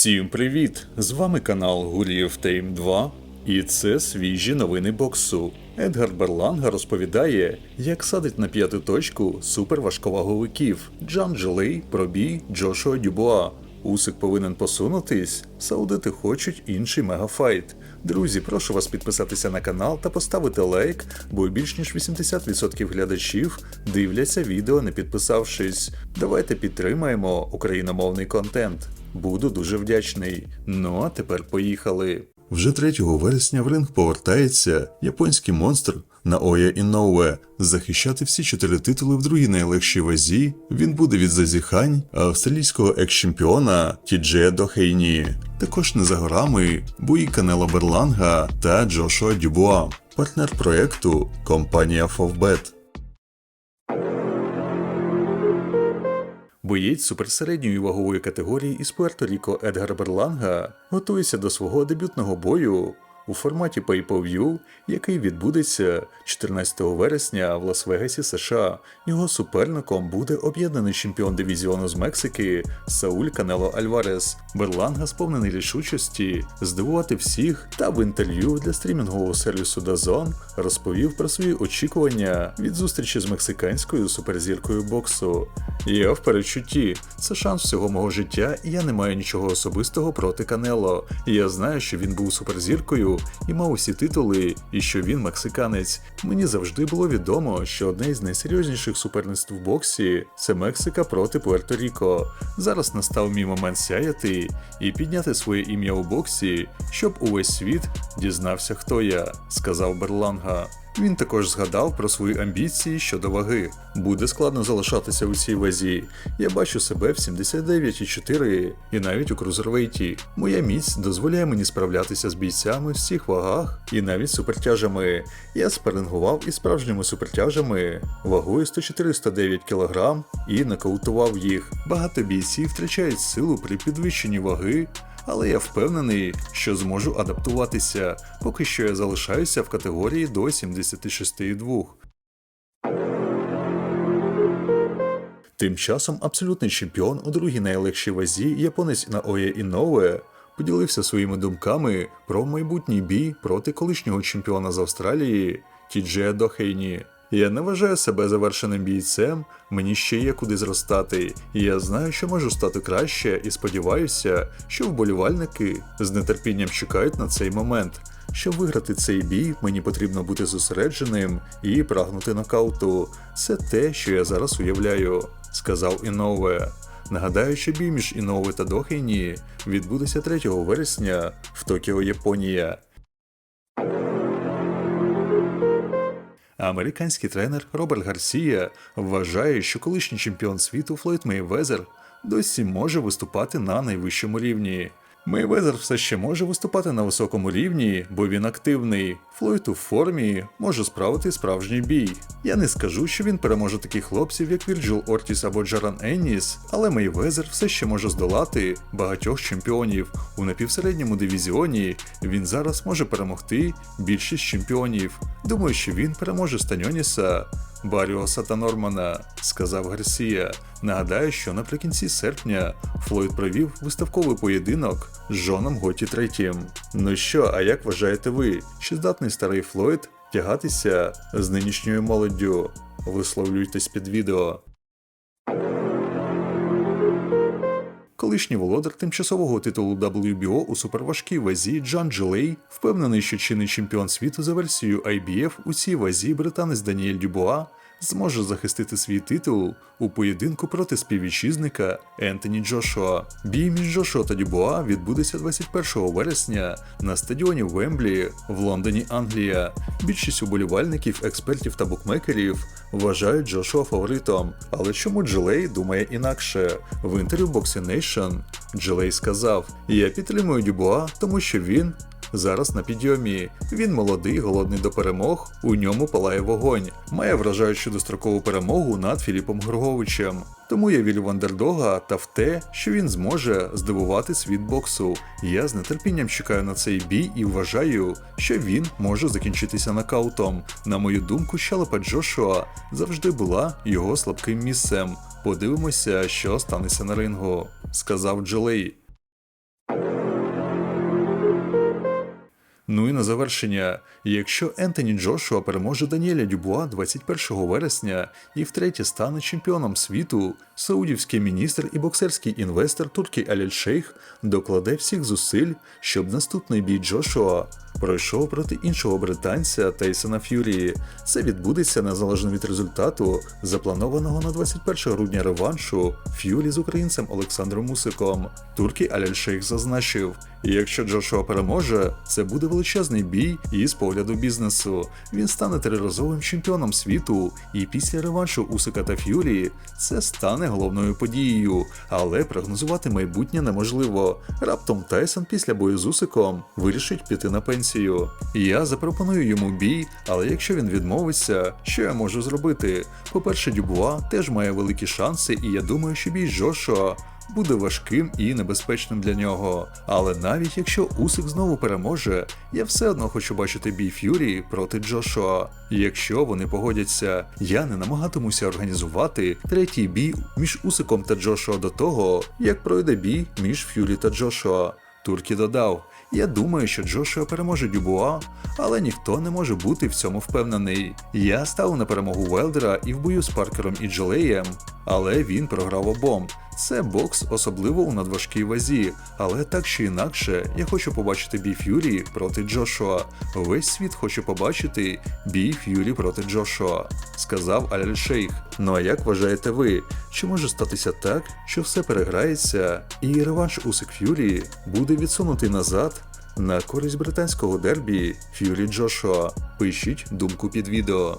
Всім привіт! З вами канал Гуріїв Тейм 2, і це свіжі новини боксу. Едгар Берланга розповідає, як садить на п'яту точку суперважковаговиків Джан Джилей про бій Джошуа Дюбуа. Усик повинен посунутись, саудити хочуть інший мегафайт. Друзі, прошу вас підписатися на канал та поставити лайк, бо більш ніж 80% глядачів дивляться відео не підписавшись. Давайте підтримаємо україномовний контент. Буду дуже вдячний. Ну а тепер поїхали. Вже 3 вересня в ринг повертається японський монстр Наоя Іноуе. Захищати всі чотири титули в другій найлегшій вазі він буде від зазіхань австралійського екс-чемпіона Тіджея Дохейні. Також не за горами бої Канела Берланга та Джошуа Дюбуа, партнер проекту компанія Фовбет. Боєць суперсередньої вагової категорії із Пуерто-Ріко Едгар Берланга готується до свого дебютного бою у форматі Pay-Per-View, який відбудеться 14 вересня в Лас-Вегасі, США. Його суперником буде об'єднаний чемпіон дивізіону з Мексики Сауль Канело Альварес. Берланга сповнений рішучості здивувати всіх та в інтерв'ю для стрімінгового сервісу DAZN розповів про свої очікування від зустрічі з мексиканською суперзіркою боксу. Я в перечутті. Це шанс всього мого життя, і я не маю нічого особистого проти Канело. Я знаю, що він був суперзіркою і мав усі титули, і що він мексиканець. Мені завжди було відомо, що одне із найсерйозніших суперництв в боксі це Мексика проти Пуерто-Ріко. Зараз настав мій момент сяяти і підняти своє ім'я у боксі, щоб увесь світ дізнався, хто я, сказав Берланга. Він також згадав про свої амбіції щодо ваги. Буде складно залишатися у цій вазі. Я бачу себе в 79,4 і навіть у крузервейті. Моя міць дозволяє мені справлятися з бійцями в всіх вагах і навіть супертяжами. Я спарингував із справжніми супертяжами вагою 104-109 кг і нокаутував їх. Багато бійців втрачають силу при підвищенні ваги. Але я впевнений, що зможу адаптуватися, поки що я залишаюся в категорії до 76,2. Тим часом абсолютний чемпіон у другій найлегшій вазі японець Наоя Інове поділився своїми думками про майбутній бій проти колишнього чемпіона з Австралії Тіджея Дохейні. Я не вважаю себе завершеним бійцем, мені ще є куди зростати, і я знаю, що можу стати краще, і сподіваюся, що вболівальники з нетерпінням чекають на цей момент. Щоб виграти цей бій, мені потрібно бути зосередженим і прагнути нокауту. Це те, що я зараз уявляю, сказав Інове. Нагадаю, що бій між Інове та Дохейні відбудеться 3 вересня в Токіо, Японія. Американський тренер Роберт Гарсія вважає, що колишній чемпіон світу Флойд Мейвезер досі може виступати на найвищому рівні. Мейвезер все ще може виступати на високому рівні, бо він активний. Флойд у формі може справити справжній бій. Я не скажу, що він переможе таких хлопців, як Вірджил Ортіс або Джаран Енніс, але Мейвезер все ще може здолати багатьох чемпіонів. У напівсередньому дивізіоні він зараз може перемогти більшість чемпіонів. Думаю, що він переможе Станьоніса, Баріоса та Нормана, сказав Гарсія. Нагадаю, що наприкінці серпня Флойд провів виставковий поєдинок з Джоном Готі третім. Ну що, а як вважаєте ви, чи здатний старий Флойд тягатися з нинішньою молоддю? Висловлюйтесь під відео. Колишній володар тимчасового титулу WBO у суперважкій вазі Джан Джилей впевнений, що чинний чемпіон світу за версією IBF у цій вазі британець Даніель Дюбуа зможе захистити свій титул у поєдинку проти співвітчизника Ентоні Джошуа. Бій між Джошуа та Дюбуа відбудеться 21 вересня на стадіоні Вемблі в Лондоні, Англія. Більшість уболівальників, експертів та букмекерів вважають Джошуа фаворитом. Але чому Джилей думає інакше? В інтерв'ю Boxing Nation Джилей сказав: Я підтримую Дюбуа, тому що він зараз на підйомі. Він молодий, голодний до перемог, у ньому палає вогонь, має вражаючу дострокову перемогу над Філіпом Гроговичем. Тому я вірю в андердога та в те, що він зможе здивувати світ боксу. Я з нетерпінням чекаю на цей бій і вважаю, що він може закінчитися нокаутом. На мою думку, щелепа Джошуа завжди була його слабким місцем. Подивимося, що станеться на рингу, сказав Джолей. Ну і на завершення, якщо Ентоні Джошуа переможе Даніеля Дюбуа 21 вересня і втретє стане чемпіоном світу, саудівський міністр і боксерський інвестор Туркі Аляль Шейх докладе всіх зусиль, щоб наступний бій Джошуа пройшов проти іншого британця Тейсона Ф'юрі. Це відбудеться незалежно від результату, запланованого на 21 грудня реваншу Ф'юрі з українцем Олександром Мусиком. Туркі Аляль Шейх зазначив, якщо Джошуа переможе, це буде величезний бій і з погляду бізнесу. Він стане триразовим чемпіоном світу, і після реваншу Усика та Ф'юрі це стане головною подією, але прогнозувати майбутнє неможливо. Раптом Тайсон після бою з Усиком вирішить піти на пенсію. Я запропоную йому бій, але якщо він відмовиться, що я можу зробити? По-перше, Дюбуа теж має великі шанси, і я думаю, що бій Джошуа буде важким і небезпечним для нього. Але навіть якщо Усик знову переможе, я все одно хочу бачити бій Ф'юрі проти Джошуа. Якщо вони погодяться, я не намагатимуся організувати третій бій між Усиком та Джошуа до того, як пройде бій між Ф'юрі та Джошуа. Туркі додав. Я думаю, що Джошуа переможе Дюбуа, але ніхто не може бути в цьому впевнений. Я став на перемогу Велдера і в бою з Паркером і Джолеєм, але він програв обом. Це бокс, особливо у надважкій вазі, але так чи інакше, я хочу побачити бій Ф'юрі проти Джошуа. Весь світ хоче побачити бій Ф'юрі проти Джошуа, сказав Аль Шейх. Ну а як вважаєте ви, чи може статися так, що все переграється, і реванш Усик Ф'юрі буде відсунутий назад на користь британського дербі Ф'юрі Джошуа? Пишіть думку під відео.